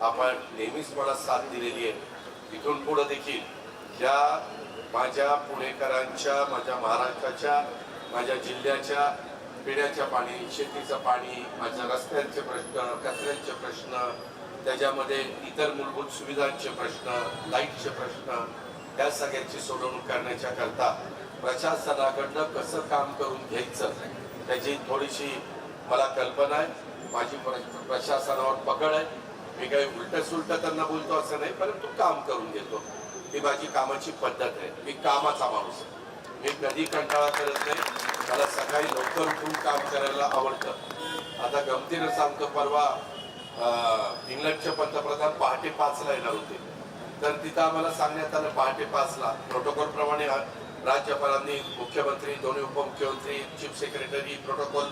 आपण नेहमीच मला साथ दिलेली आहे. इथून पुढे देखील या माझ्या पुणेकरांच्या माझ्या महाराष्ट्राच्या माझ्या जिल्ह्याच्या पिण्याच्या पाणी शेतीचं पाणी माझ्या रस्त्यांचे प्रश्न कचऱ्यांचे प्रश्न त्याच्यामध्ये इतर मूलभूत सुविधांचे प्रश्न लाईटचे प्रश्न या सगळ्यांची सोडवणूक करण्याच्या करता प्रशासनाकडनं कसं काम करून घ्यायचं त्याची थोडीशी मला कल्पना आहे. माझी प्र- प्रशासनावर पकड आहे. मी काही उलट सुलट त्यांना बोलतो असं नाही परंतु काम करून घेतो. ही माझी कामाची पद्धत आहे. मी कामाचा माणूस मी कधी कंटाळा करत नाही. मला सकाळी लवकर उठून काम करायला आवडतं. आता गमतीनं सांगतो परवा इंग्लंडचे पंतप्रधान पहाटे पाचला येणार होते. तर तिथं आम्हाला सांगण्यात आलं पहाटे पाचला. प्रोटोकॉल प्रमाणे राज्यपालांनी मुख्यमंत्री दोन्ही उपमुख्यमंत्री chief secretary protocol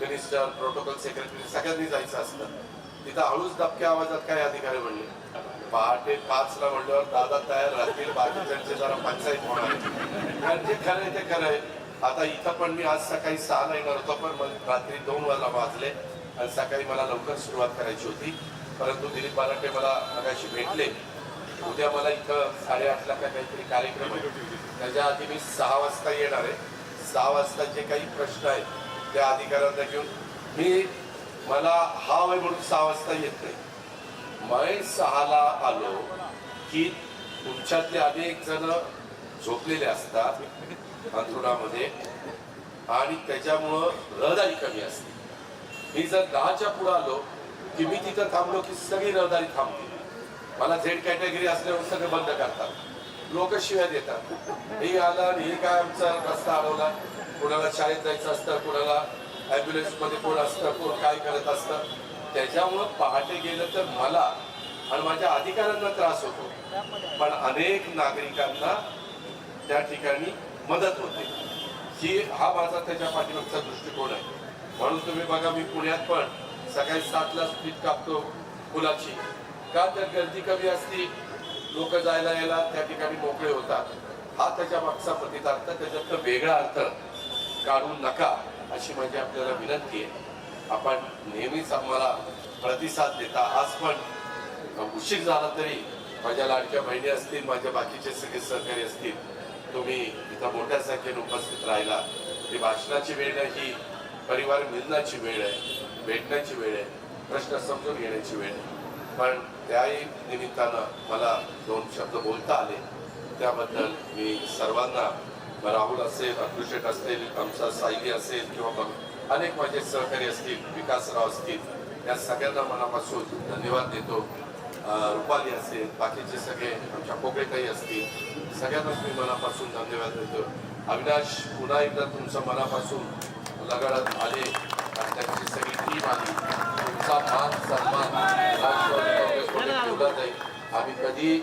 minister protocol secretary सगळ्यांनी जायचं असतं. तिथं हळूच दबक्या आवाजात काय अधिकारी म्हणले. पहाटे पाचला म्हणल्यावर दादा तयार राहतील बाकीच्यांचे जरा पंचायत होणार कारण जे खरं आहे ते खरं आहे. आता इथं पण मी आज सकाळी सहाला येणार होतो पण मग रात्री दोन वाजता वाजले आणि सकाळी मला लवकर सुरुवात करायची होती. परंतु दिलीप बालाटे मला मगाशी भेटले. उद्या मला इथं साडेआठला काय काहीतरी कार्यक्रम आहे. त्याच्या आधी मी सहा वाजता येणार आहे. सहा वाजता जे काही प्रश्न आहेत त्या अधिकाऱ्यांना घेऊन मी मला हा वय म्हणून सहा वाजता येत नाही. मैं सहाला आलो की तुमच्यातले अनेक जण झोपलेले असतात अंथरुणामध्ये आणि त्याच्यामुळं रहदारी कमी असते. मी जर दहाच्या पुढे आलो की मी तिथं थांबलो की सगळी रहदारी थांबते. मला झेड कॅटेगरी असल्यावर सगळं बंद करतात. लोक शिव्या देतात. हे आलं आणि हे काय आमचा रस्ता अडवला? कुणाला शाळेत जायचं असतं? कुणाला ॲम्ब्युलन्समध्ये कोण असतं कोण काय करत असतं त्याच्यामुळं पहाटे गेलं तर मला आणि माझ्या अधिकाऱ्यांना त्रास होतो. पण अनेक नागरिकांना त्या ठिकाणी मदत होते. ही हा माझा त्याच्या पाठीमागचा दृष्टिकोन आहे. म्हणून तुम्ही बघा मी पुण्यात पण सकाळी सातला स्पीड कापतो पुलाची का तर गर्दी कमी असती लोक जायला यायला त्या ठिकाणी मोकळे होतात. हा त्याच्या मागचा प्रतितार्थ त्याच्यातलं वेगळा अर्थ काढू नका. अशी माझी आपल्याला विनंती आहे. आपण नेहमीच आम्हाला प्रतिसाद देता. आज पण उशीर झाला तरी माझ्या लाडक्या बहिणी असतील माझ्या बाकीचे सगळे सहकारी असतील तुम्ही इथं मोठ्या संख्येने उपस्थित राहिला. ही भाषणाची वेळ नाही ही परिवार मिळण्याची वेळ आहे भेटण्याची वेळ आहे प्रश्न समजून घेण्याची वेळ आहे. पण त्याही निमित्तानं मला दोन शब्द बोलता आले. त्याबद्दल मी सर्वांना राहुल असेल अभिषेक असतील आमचा सायली असेल किंवा मग अनेक माझे सहकारी असतील विकासराव असतील या सगळ्यांना मनापासून धन्यवाद देतो. रुपाली असेल बाकीचे सगळे आमच्या कोकळेताई असतील सगळ्यांनाच मी मनापासून धन्यवाद देतो. अविनाश पुन्हा एकदा तुमचं मनापासून लगडत आले आणि त्यांची सगळी टीम आली. तुमचा मान सन्मान राष्ट्रवादी काँग्रेसमध्ये ठेवला जाईल आम्ही कधी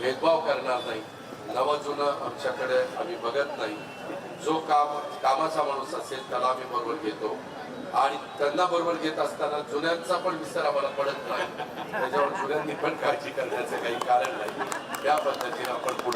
भेदभाव करणार नाही. नवं जुनं आमच्याकडे आम्ही बघत नाही. जो काम कामाचा माणूस असेल त्याला आम्ही बरोबर घेतो. आणि त्यांना बरोबर घेत असताना जुन्यांचा पण विसर आम्हाला पडत नाही. त्याच्यावर जुन्यांनी पण काळजी करण्याचं काही कारण नाही. त्या पद्धतीने आपण पुढे